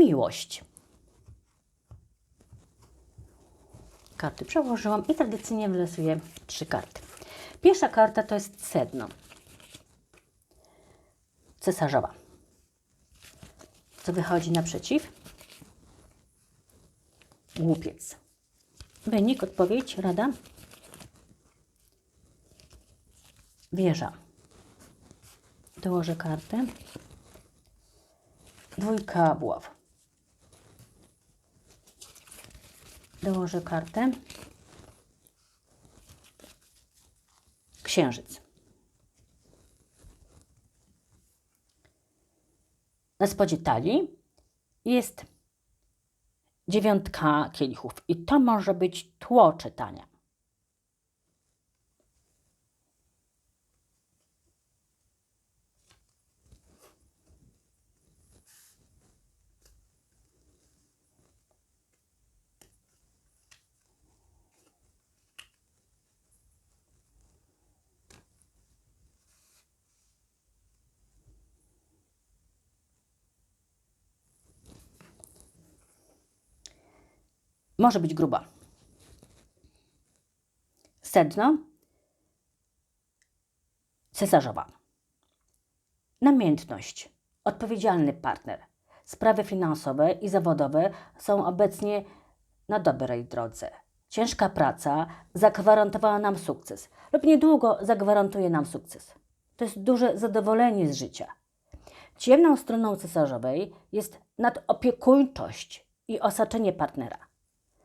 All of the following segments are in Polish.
miłość. Karty przełożyłam i tradycyjnie wylosuję trzy karty. Pierwsza karta to jest sedno. Cesarzowa. Co wychodzi naprzeciw? Głupiec. Wynik, odpowiedź, rada? Wieża. Dołożę kartę. Dwójka buław. Dołożę kartę. Księżyc. Na spodzie talii jest dziewiątka kielichów i to może być tło czytania. Może być gruba. Sedno. Cesarzowa. Namiętność. Odpowiedzialny partner. Sprawy finansowe i zawodowe są obecnie na dobrej drodze. Ciężka praca zagwarantowała nam sukces, lub niedługo zagwarantuje nam sukces. To jest duże zadowolenie z życia. Ciemną stroną cesarzowej jest nadopiekuńczość i osaczenie partnera.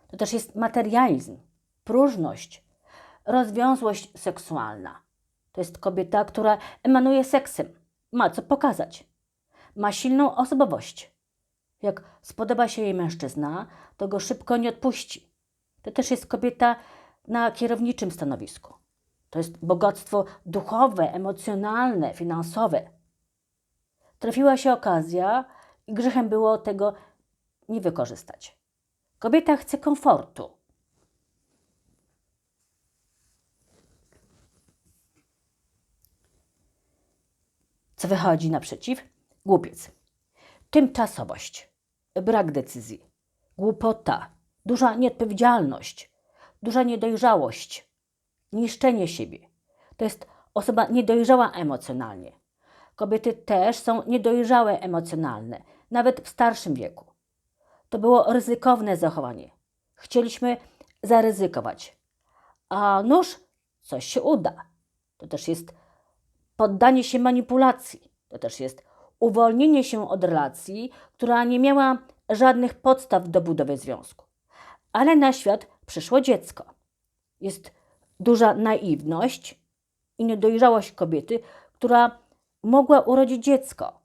To też jest materializm, próżność, rozwiązłość seksualna. To jest kobieta, która emanuje seksem, ma co pokazać, ma silną osobowość. Jak spodoba się jej mężczyzna, to go szybko nie odpuści. To też jest kobieta na kierowniczym stanowisku. To jest bogactwo duchowe, emocjonalne, finansowe. Trafiła się okazja i grzechem było tego nie wykorzystać. Kobieta chce komfortu. Co wychodzi naprzeciw? Głupiec. Tymczasowość, brak decyzji, głupota, duża nieodpowiedzialność, duża niedojrzałość, niszczenie siebie. To jest osoba niedojrzała emocjonalnie. Kobiety też są niedojrzałe emocjonalne, nawet w starszym wieku. To było ryzykowne zachowanie. Chcieliśmy zaryzykować. A nuż, coś się uda. To też jest poddanie się manipulacji. To też jest uwolnienie się od relacji, która nie miała żadnych podstaw do budowy związku. Ale na świat przyszło dziecko. Jest duża naiwność i niedojrzałość kobiety, która mogła urodzić dziecko.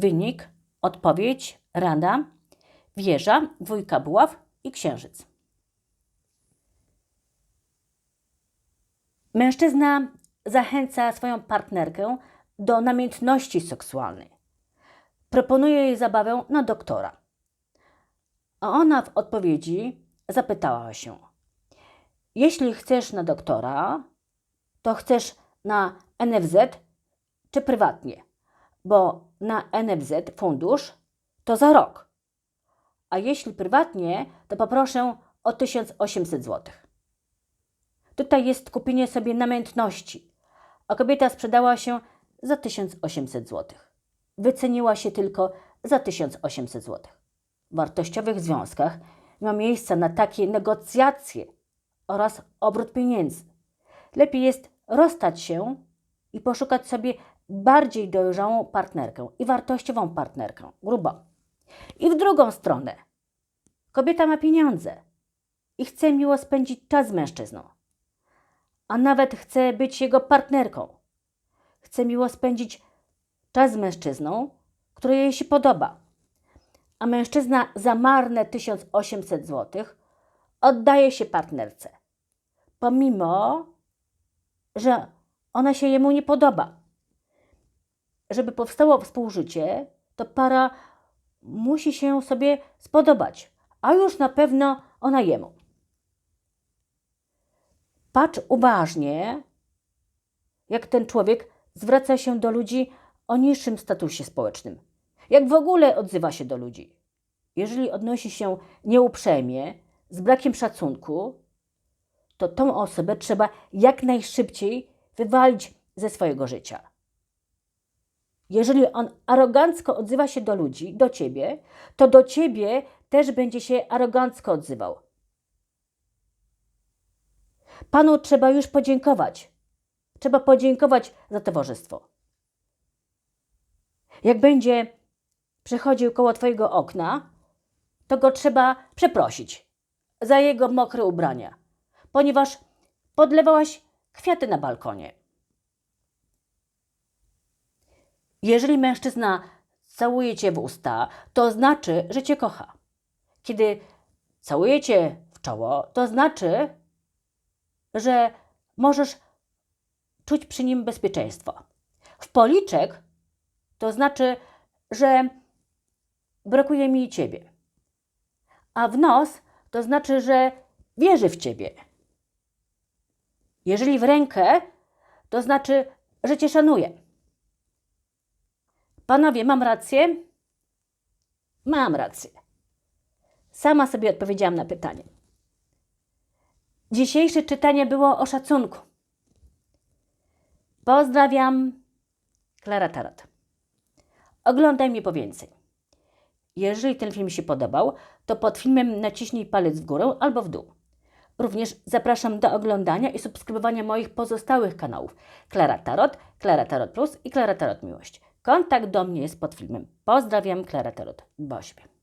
Wynik, odpowiedź, rada, wieża, dwójka buław i księżyc. Mężczyzna zachęca swoją partnerkę do namiętności seksualnej. Proponuje jej zabawę na doktora. A ona w odpowiedzi zapytała się: Jeśli chcesz na doktora, to chcesz na NFZ czy prywatnie? Bo na NFZ fundusz to za rok. A jeśli prywatnie, to poproszę o 1800 zł. Tutaj jest kupienie sobie namiętności, a kobieta sprzedała się za 1800 zł. Wyceniła się tylko za 1800 zł. W wartościowych związkach ma miejsce na takie negocjacje oraz obrót pieniędzy. Lepiej jest rozstać się i poszukać sobie bardziej dojrzałą partnerkę i wartościową partnerkę, grubo. I w drugą stronę. Kobieta ma pieniądze i chce miło spędzić czas z mężczyzną, a nawet chce być jego partnerką. Chce miło spędzić czas z mężczyzną, który jej się podoba. A mężczyzna za marne 1800 zł oddaje się partnerce, pomimo, że ona się jemu nie podoba. Żeby powstało współżycie, to para musi się sobie spodobać, a już na pewno ona jemu. Patrz uważnie, jak ten człowiek zwraca się do ludzi o niższym statusie społecznym? Jak w ogóle odzywa się do ludzi? Jeżeli odnosi się nieuprzejmie, z brakiem szacunku, to tą osobę trzeba jak najszybciej wywalić ze swojego życia. Jeżeli on arogancko odzywa się do ludzi, do ciebie, to do ciebie też będzie się arogancko odzywał. Panu trzeba już podziękować. Trzeba podziękować za towarzystwo. Jak będzie przechodził koło twojego okna, to go trzeba przeprosić za jego mokre ubrania, ponieważ podlewałaś kwiaty na balkonie. Jeżeli mężczyzna całuje cię w usta, to znaczy, że cię kocha. Kiedy całuje cię w czoło, to znaczy, że możesz czuć przy nim bezpieczeństwo. W policzek to znaczy, że brakuje mi ciebie. A w nos to znaczy, że wierzy w ciebie. Jeżeli w rękę, to znaczy, że cię szanuje. Panowie, mam rację? Mam rację. Sama sobie odpowiedziałam na pytanie. Dzisiejsze czytanie było o szacunku. Pozdrawiam, Klara Tarot. Oglądaj mnie po więcej. Jeżeli ten film się podobał, to pod filmem naciśnij palec w górę albo w dół. Również zapraszam do oglądania i subskrybowania moich pozostałych kanałów Klara Tarot, Klara Tarot Plus i Klara Tarot Miłość. Kontakt do mnie jest pod filmem. Pozdrawiam, Klara o siebie.